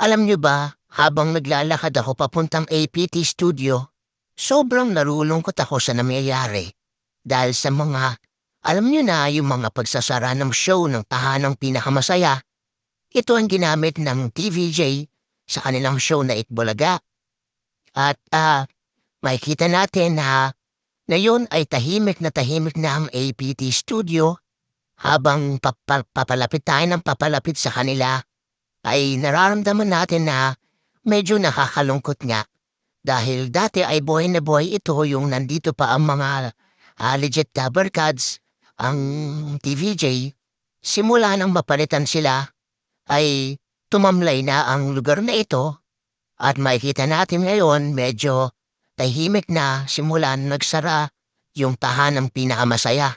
Alam niyo ba, habang naglalakad ako papuntang APT studio, sobrang narulungkot ako sa nangyayari. Dahil sa mga, alam niyo na yung mga pagsasara ng show ng tahanang pinakamasaya, ito ang ginamit ng TVJ sa kanilang show na Itbulaga. At ah, makikita natin na ngayon ay tahimik na tahimik na ang APT studio habang papa- papalapit tayo ng papalapit sa kanila ay nararamdaman natin na medyo nakakalungkot nga. Dahil dati ay boy na boy ito yung nandito pa ang mga ah, legit cover cards, ang TVJ. Simula nang mapalitan sila ay tumamlay na ang lugar na ito at makikita natin ngayon medyo tahimik na simula nagsara yung tahanang pinakamasaya.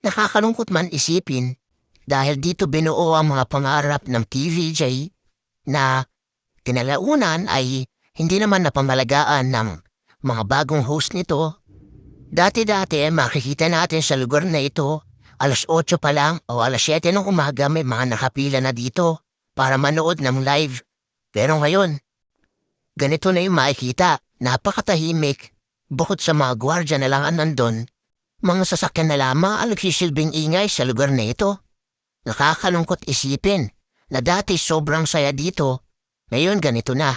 Nakakalungkot man isipin dahil dito binuo ang mga pangarap ng TVJ na kinalaunan ay hindi naman napamalagaan ng mga bagong host nito. Dati-dati makikita natin sa lugar na ito, alas 8 pa lang o alas 7 ng umaga may mga nakapila na dito para manood ng live. Pero ngayon, ganito na yung makikita, napakatahimik. Bukod sa mga gwardya na lang ang nandun, mga sasakyan na lamang ang nagsisilbing ingay sa lugar na ito. Nakakalungkot isipin na dati sobrang saya dito, ngayon ganito na.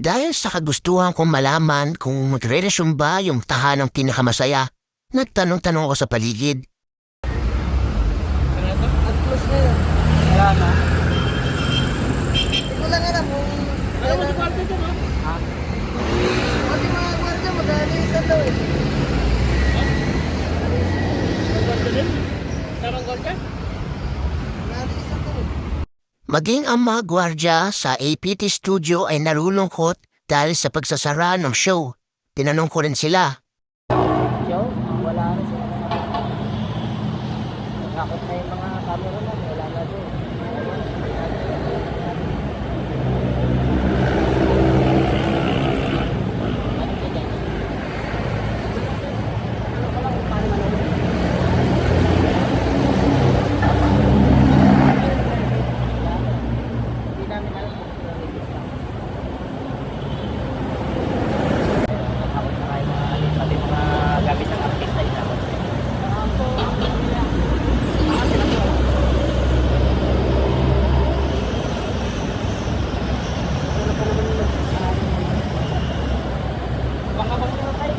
Dahil sa kagustuhan kong malaman kung magrelasyon ba yung tahanang pinakamasaya, nagtanong-tanong ako sa paligid. At close na yun. Wala na. Hindi ko lang alam kung... Alam mo sa kwarto dyan, ha? Ha? Pati mga gwardiya, magkano isa daw eh. Ang kwarto din? Sarang kwarto? Magkano isa daw eh. Maging ang mga gwardya sa APT studio ay narulungkot dahil sa pagsasara ng show. Tinanong ko rin sila, Show? Wala na siya. Nakakot na yung mga camera na. Wala na doon.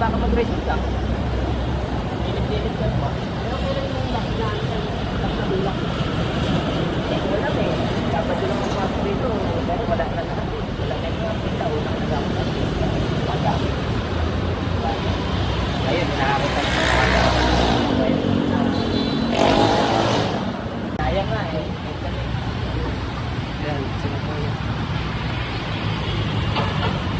baka mag-resist ka. Pilit-pilit ka. Pero yung lakilaan sa lakilaan? Wala eh. Dapat yun ang dito. Pero eh. wala na lahat. Wala na yung pita. Unang nagamit ang pita. Magamit. Ayun, nakakot ang eh. Yan, sinapoy. Thank you.